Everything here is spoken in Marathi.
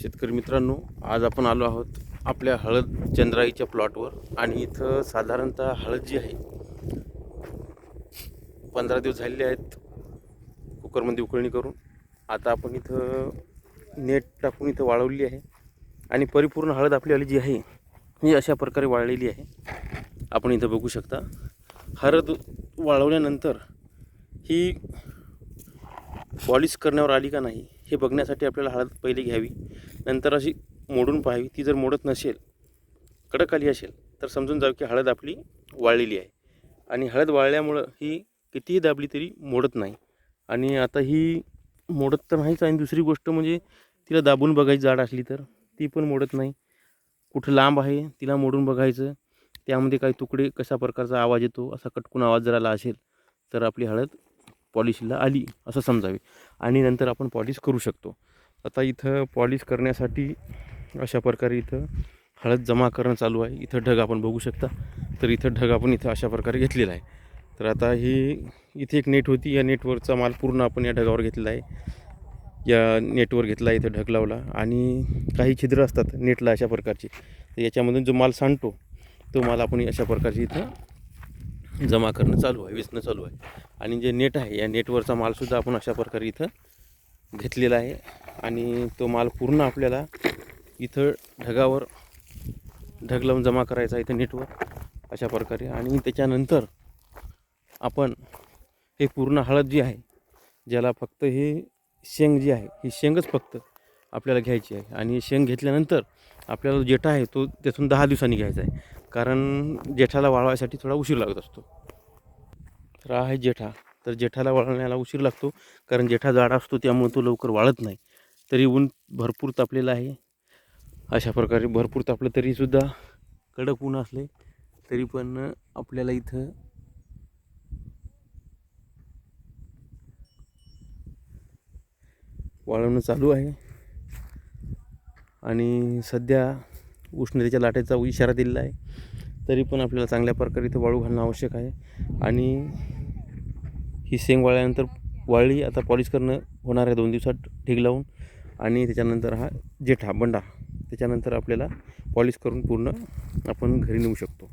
शेतकरी मित्रांनो आज आपण आलो आहोत आपल्या हळद चंद्राईच्या प्लॉटवर. आणि इथं साधारणतः हळद जी आहे पंधरा दिवस झालेले आहेत कुकरमध्ये उकळणी करून. आता आपण इथं नेट टाकून इथं वाळवली आहे. आणि परिपूर्ण हळद आपली आली जी आहे ही अशा प्रकारे वाळलेली आहे. आपण इथं बघू शकता हळद वाळवल्यानंतर ही पॉलिश करण्यावर आली का नाही हे बघण्यासाठी आपल्याला हळद पहिले घ्यावी. नंतर अशी मोडून पाहावी. ती जर मोडत नसेल कडक आली असेल तर समजून जाऊ की हळद आपली वाळलेली आहे. आणि हळद वाळल्यामुळं ही कितीही दाबली तरी मोडत नाही. आणि आता ही मोडत तर नाहीच आणि दुसरी गोष्ट म्हणजे तिला दाबून बघायची जाड असली तर ती पण मोडत नाही. कुठं लांब आहे तिला मोडून बघायचं. त्यामध्ये काही तुकडे कशा प्रकारचा आवाज येतो असा कटकून आवाज जर आला असेल तर आपली हळद पॉलिशला आली असं समजावे. आणि नंतर आपण पॉलिश करू शकतो. आता इथं पॉलिश करण्यासाठी अशा प्रकारे इथं हळद जमा करणं चालू आहे. इथं ढग आपण बघू शकता. तर इथं ढग आपण इथं अशा प्रकारे घेतलेला आहे. तर आता ही इथे एक नेट होती. या नेटवरचा माल पूर्ण आपण या ढगावर घेतलेला आहे. या नेटवर घेतला इथं ढग लावला. आणि काही छिद्र असतात नेटला अशा प्रकारचे. तर याच्यामधून जो माल सांडतो तो माल आपण अशा प्रकारचे इथं जमा करणं चालू आहे वेचणं चालू आहे. आणि जे नेट आहे या नेटवरचा मालसुद्धा आपण अशा प्रकारे इथं घेतलेला आहे. आणि तो माल पूर्ण आपल्याला इथं ढगावर ढग लावून जमा करायचा इथं नेटवर अशा प्रकारे. आणि त्याच्यानंतर आपण हे पूर्ण हळद जी आहे ज्याला फक्त हे शेंग जी आहे ही शेंगच फक्त आपल्याला घ्यायची आहे. आणि शेंग घेतल्यानंतर आपल्याला जेठा आहे तो त्यातून दहा दिवसांनी घ्यायचा आहे. कारण जेठाला वाळवायसाठी थोडा उशीर लागत असतो. तर हा आहे जेठा. तर जेठाला वाळवण्याला उशीर लागतो. कारण जेठा जाडा असतो त्यामुळे तो लवकर वाळत नाही. तरी ऊन भरपूर तापलेलं आहे. अशा प्रकारे भरपूर तापलं तरीसुद्धा कडक ऊन असले तरी पण आपल्याला इथं वाळवणं चालू आहे. आणि सध्या उष्णतेच्या लाटेचा इशारा दिलेला आहे. तरी पण आपल्याला चांगल्या प्रकारे इथं वाळू घालणं आवश्यक आहे. आणि ही शेंग वाळल्यानंतर वाळली आता पॉलिश करणं होणार आहे दोन दिवसात ढीग लावून. आणि त्याच्यानंतर हा जेठा बंडा त्याच्यानंतर आपल्याला पॉलिश करून पूर्ण आपण घरी नेऊ शकतो.